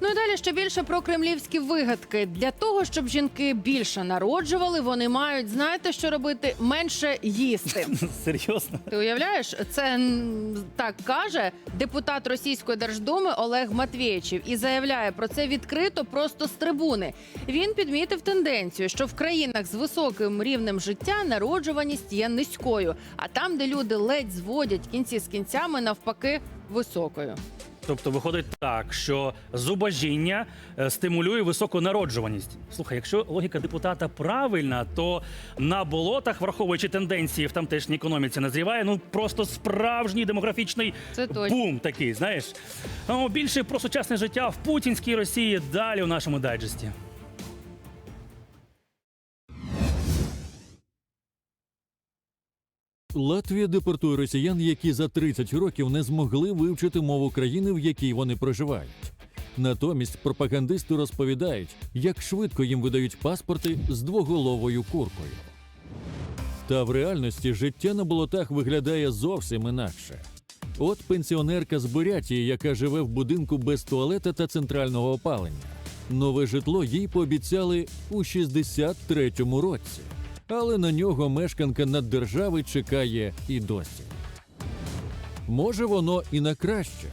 Ну і далі ще більше про кремлівські вигадки. Для того, щоб жінки більше народжували, вони мають, знаєте, що робити? Менше їсти. Серйозно? Ти уявляєш, це так каже депутат Російської Держдуми Олег Матвєєчів і заявляє про це відкрито просто з трибуни. Він підмітив тенденцію, що в країнах з високим рівнем життя народжуваність є низькою, а там, де люди ледь зводять кінці з кінцями, навпаки, високою. Тобто виходить так, що зубожіння е, стимулює високу народжуваність. Слухай, якщо логіка депутата правильна, то на болотах, враховуючи тенденції в тамтешній економіці, назріває ну просто справжній демографічний Це точно. бум такий. Знаєш, ну, більше про сучасне життя в путінській Росії далі у нашому дайджесті. Латвія депортує росіян, які за 30 років не змогли вивчити мову країни, в якій вони проживають. Натомість пропагандисти розповідають, як швидко їм видають паспорти з двоголовою куркою. Та в реальності життя на болотах виглядає зовсім інакше. От пенсіонерка з Бурятії, яка живе в будинку без туалета та центрального опалення. Нове житло їй пообіцяли у 63-му році, але на нього мешканка наддержави чекає і досі. Може, воно і на краще.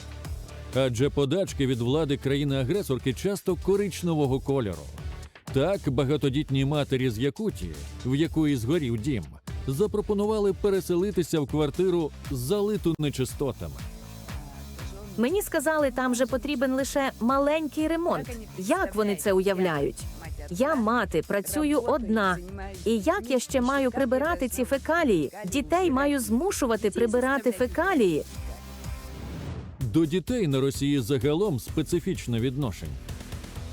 Адже подачки від влади країни-агресорки часто коричневого кольору. Так, багатодітній матері з Якутії, в якої згорів дім, запропонували переселитися в квартиру, залиту нечистотами. Мені сказали, там же потрібен лише маленький ремонт. Як вони це уявляють? Я мати, працюю одна. І як я ще маю прибирати ці фекалії? Дітей маю змушувати прибирати фекалії. До дітей на Росії загалом специфічне відношення.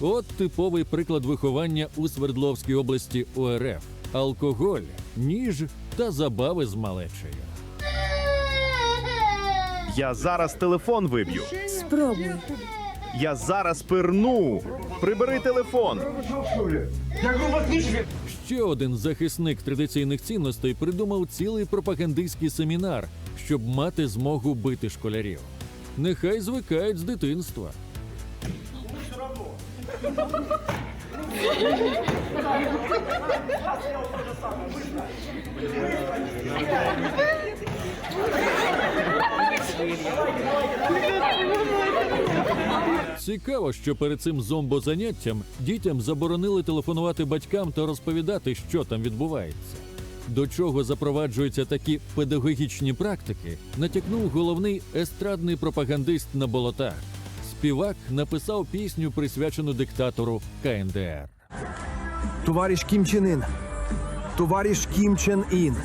От типовий приклад виховання у Свердловській області УРФ: алкоголь, ніж та забави з малечею. Я зараз телефон виб'ю. Спробуй. Я зараз пирну. Прибери телефон. Ще один захисник традиційних цінностей придумав цілий пропагандистський семінар, щоб мати змогу бити школярів. Нехай звикають з дитинства. Цікаво, що перед цим зомбозаняттям дітям заборонили телефонувати батькам та розповідати, що там відбувається. До чого запроваджуються такі педагогічні практики, натякнув головний естрадний пропагандист на болотах. Співак написав пісню, присвячену диктатору КНДР. Товариш Кім Чен Ін. Товариш Кім Чен Ін.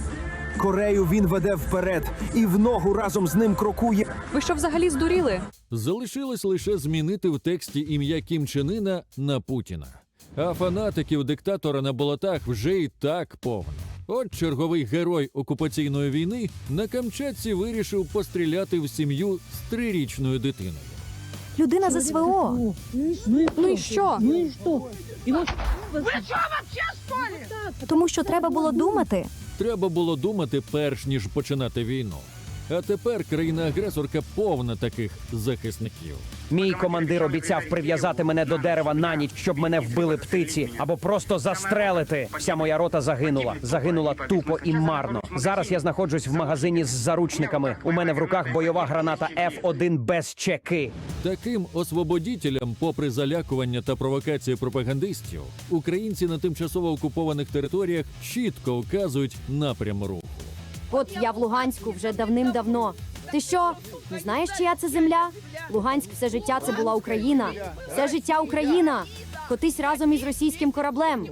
Корею він веде вперед і в ногу разом з ним крокує. Ви що взагалі здуріли? Залишилось лише змінити в тексті ім'я Кім Чен Іна на Путіна. А фанатиків диктатора на болотах вже і так повно. От черговий герой окупаційної війни на Камчатці вирішив постріляти в сім'ю з трирічною дитиною. Людина з СВО. Ну і що? Тому що треба було думати. Треба було думати перш ніж починати війну. А тепер країна-агресорка повна таких захисників. Мій командир обіцяв прив'язати мене до дерева на ніч, щоб мене вбили птиці, або просто застрелити. Вся моя рота загинула. Загинула тупо і марно. Зараз я знаходжусь в магазині з заручниками. У мене в руках бойова граната F1 без чеки. Таким освободітелям, попри залякування та провокації пропагандистів, українці на тимчасово окупованих територіях чітко вказують напрям руху. От я в Луганську вже давним-давно. Ти що? Не знаєш, чия це земля? Луганськ все життя це була Україна. Все життя Україна. Котись разом із російським кораблем.